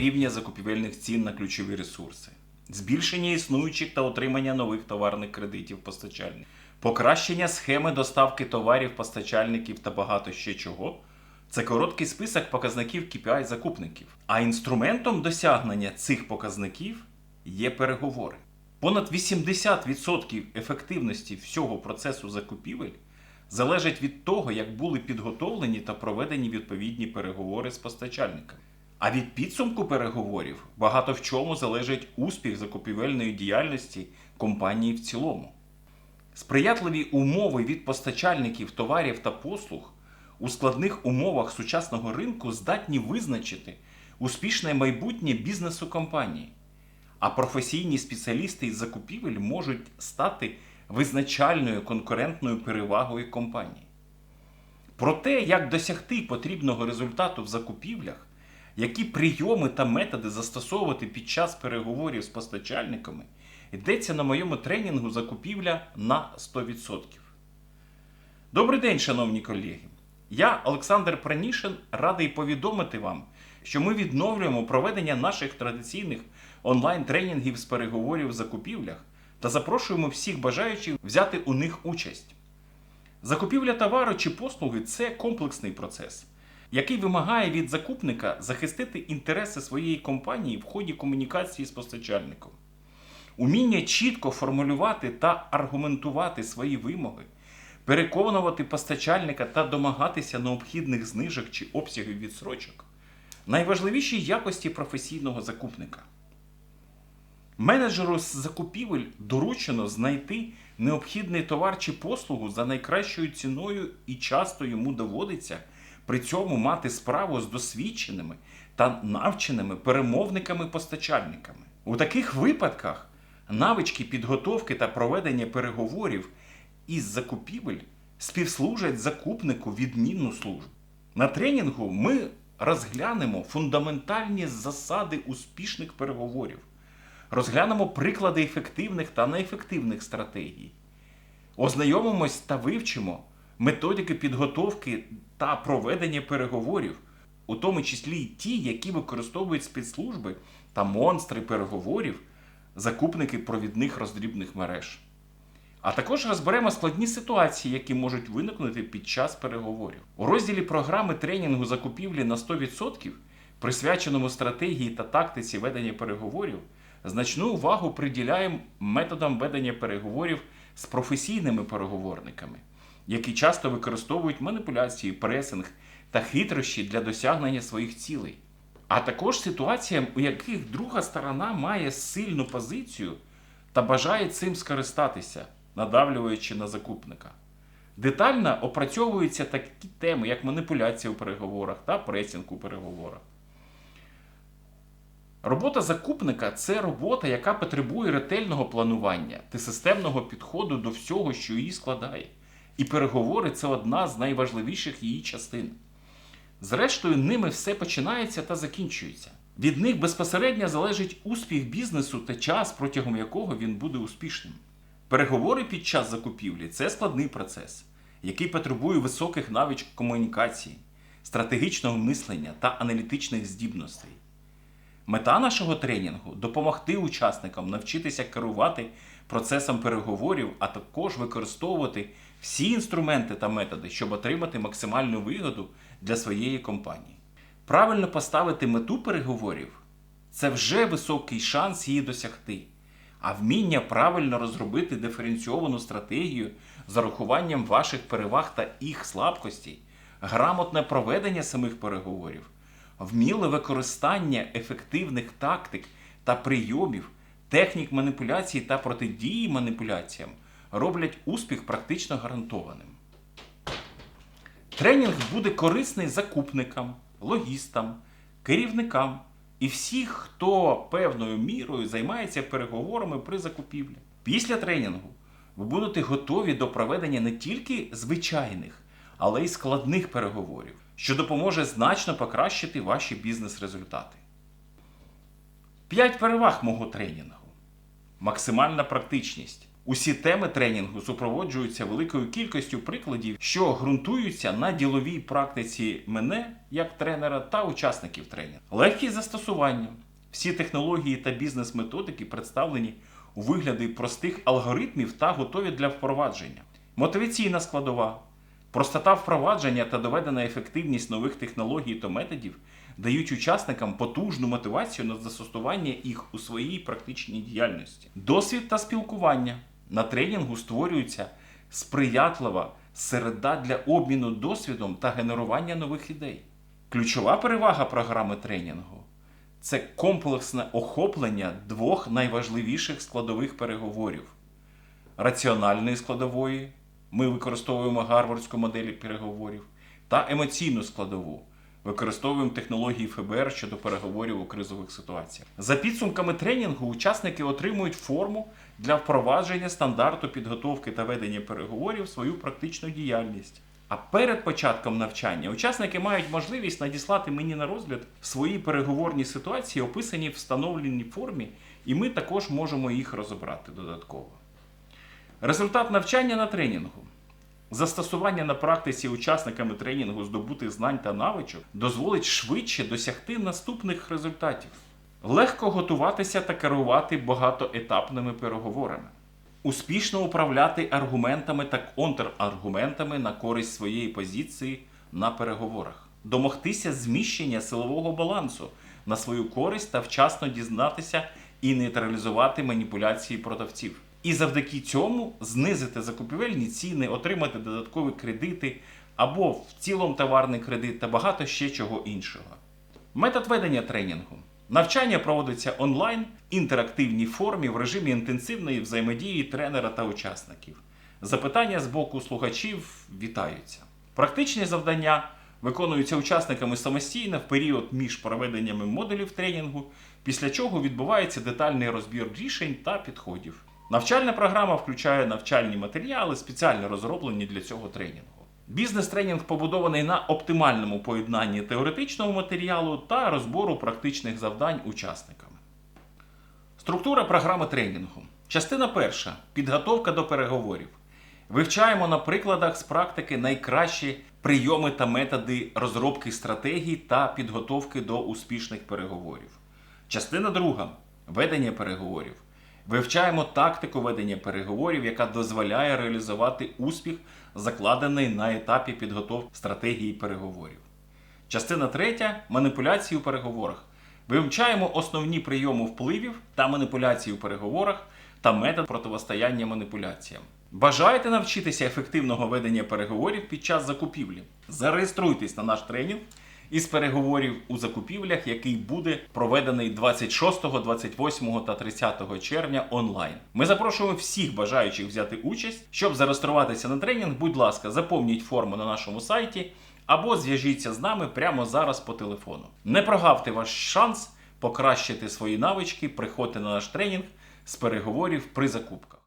рівня закупівельних цін на ключові ресурси, збільшення існуючих та отримання нових товарних кредитів постачальників, покращення схеми доставки товарів постачальників та багато ще чого. Це короткий список показників KPI закупників. А інструментом досягнення цих показників є переговори. Понад 80% ефективності всього процесу закупівель залежить від того, як були підготовлені та проведені відповідні переговори з постачальниками. А від підсумку переговорів багато в чому залежить успіх закупівельної діяльності компанії в цілому. Сприятливі умови від постачальників товарів та послуг у складних умовах сучасного ринку здатні визначити успішне майбутнє бізнесу компанії. А професійні спеціалісти із закупівель можуть стати визначальною конкурентною перевагою компанії. Про те, як досягти потрібного результату в закупівлях, які прийоми та методи застосовувати під час переговорів з постачальниками, йдеться на моєму тренінгу закупівля на 100%. Добрий день, шановні колеги! Я, Олександр Пранішин, радий повідомити вам, що ми відновлюємо проведення наших традиційних онлайн-тренінгів з переговорів в закупівлях та запрошуємо всіх бажаючих взяти у них участь. Закупівля товару чи послуги це комплексний процес, який вимагає від закупника захистити інтереси своєї компанії в ході комунікації з постачальником. Уміння чітко формулювати та аргументувати свої вимоги, переконувати постачальника та домагатися необхідних знижок чи обсягів відсрочок найважливіші якості професійного закупника. Менеджеру з закупівель доручено знайти необхідний товар чи послугу за найкращою ціною і часто йому доводиться при цьому мати справу з досвідченими та навченими перемовниками-постачальниками. У таких випадках навички підготовки та проведення переговорів із закупівель співслужать закупнику відмінну службу. На тренінгу ми розглянемо фундаментальні засади успішних переговорів, розглянемо приклади ефективних та неефективних стратегій, ознайомимось та вивчимо методики підготовки та проведення переговорів, у тому числі й ті, які використовують спецслужби та монстри переговорів, закупники провідних роздрібних мереж. А також розберемо складні ситуації, які можуть виникнути під час переговорів. У розділі програми тренінгу закупівлі на 100%, присвяченому стратегії та тактиці ведення переговорів, значну увагу приділяємо методам ведення переговорів з професійними переговорниками, які часто використовують маніпуляції, пресинг та хитрощі для досягнення своїх цілей. А також ситуаціям, у яких друга сторона має сильну позицію та бажає цим скористатися надавлюючи на закупника. Детально опрацьовуються такі теми, як маніпуляція у переговорах та пресінг у переговорах. Робота закупника це робота, яка потребує ретельного планування та системного підходу до всього, що її складає. І переговори це одна з найважливіших її частин. Зрештою, ними все починається та закінчується. Від них безпосередньо залежить успіх бізнесу та час, протягом якого він буде успішним. Переговори під час закупівлі це складний процес, який потребує високих навичок комунікації, стратегічного мислення та аналітичних здібностей. Мета нашого тренінгу допомогти учасникам навчитися керувати процесом переговорів, а також використовувати всі інструменти та методи, щоб отримати максимальну вигоду для своєї компанії. Правильно поставити мету переговорів це вже високий шанс її досягти а вміння правильно розробити диференційовану стратегію з урахуванням ваших переваг та їх слабкостей, грамотне проведення самих переговорів, вміле використання ефективних тактик та прийомів, технік маніпуляції та протидії маніпуляціям роблять успіх практично гарантованим. Тренінг буде корисний закупникам, логістам, керівникам і всіх, хто певною мірою займається переговорами при закупівлі. Після тренінгу ви будете готові до проведення не тільки звичайних, але й складних переговорів, що допоможе значно покращити ваші бізнес-результати. П'ять переваг мого тренінгу. Максимальна практичність. Усі теми тренінгу супроводжуються великою кількістю прикладів, що ґрунтуються на діловій практиці мене як тренера та учасників тренінгу. Легкість застосування. Всі технології та бізнес-методики представлені у вигляді простих алгоритмів та готові для впровадження. Мотиваційна складова. Простота впровадження та доведена ефективність нових технологій та методів дають учасникам потужну мотивацію на застосування їх у своїй практичній діяльності. Досвід та спілкування. На тренінгу створюється сприятлива середа для обміну досвідом та генерування нових ідей. Ключова перевага програми тренінгу це комплексне охоплення двох найважливіших складових переговорів раціональної складової. Ми використовуємо гарвардську модель переговорів та емоційну складову. Використовуємо технології ФБР щодо переговорів у кризових ситуаціях. За підсумками тренінгу, учасники отримують форму для впровадження стандарту підготовки та ведення переговорів в свою практичну діяльність. А перед початком навчання учасники мають можливість надіслати мені на розгляд свої переговорні ситуації, описані в встановленій формі, і ми також можемо їх розібрати додатково. Результат навчання на тренінгу. Застосування на практиці учасниками тренінгу здобутих знань та навичок дозволить швидше досягти наступних результатів. Легко готуватися та керувати багатоетапними переговорами. Успішно управляти аргументами та контраргументами на користь своєї позиції на переговорах. Домогтися зміщення силового балансу на свою користь та вчасно дізнатися і нейтралізувати маніпуляції продавців. І завдяки цьому знизити закупівельні ціни, отримати додаткові кредити або в цілому товарний кредит та багато ще чого іншого. Метод ведення тренінгу. Навчання проводиться онлайн в інтерактивній формі в режимі інтенсивної взаємодії тренера та учасників. Запитання з боку слухачів вітаються. Практичні завдання виконуються учасниками самостійно в період між проведеннями модулів тренінгу, після чого відбувається детальний розбір рішень та підходів. Навчальна програма включає навчальні матеріали, спеціально розроблені для цього тренінгу. Бізнес-тренінг побудований на оптимальному поєднанні теоретичного матеріалу та розбору практичних завдань учасниками. Структура програми тренінгу. Частина перша підготовка до переговорів. Вивчаємо на прикладах з практики найкращі прийоми та методи розробки стратегій та підготовки до успішних переговорів. Частина друга ведення переговорів. Вивчаємо тактику ведення переговорів, яка дозволяє реалізувати успіх, закладений на етапі підготовки стратегії переговорів. Частина третя маніпуляції у переговорах. Вивчаємо основні прийоми впливів та маніпуляції у переговорах та метод противостояння маніпуляціям. Бажаєте навчитися ефективного ведення переговорів під час закупівлі? Зареєструйтесь на наш тренінг із переговорів у закупівлях, який буде проведений 26, 28 та 30 червня онлайн. Ми запрошуємо всіх бажаючих взяти участь. Щоб зареєструватися на тренінг, будь ласка, заповніть форму на нашому сайті або зв'яжіться з нами прямо зараз по телефону. Не прогавте ваш шанс покращити свої навички, приходьте на наш тренінг з переговорів при закупках.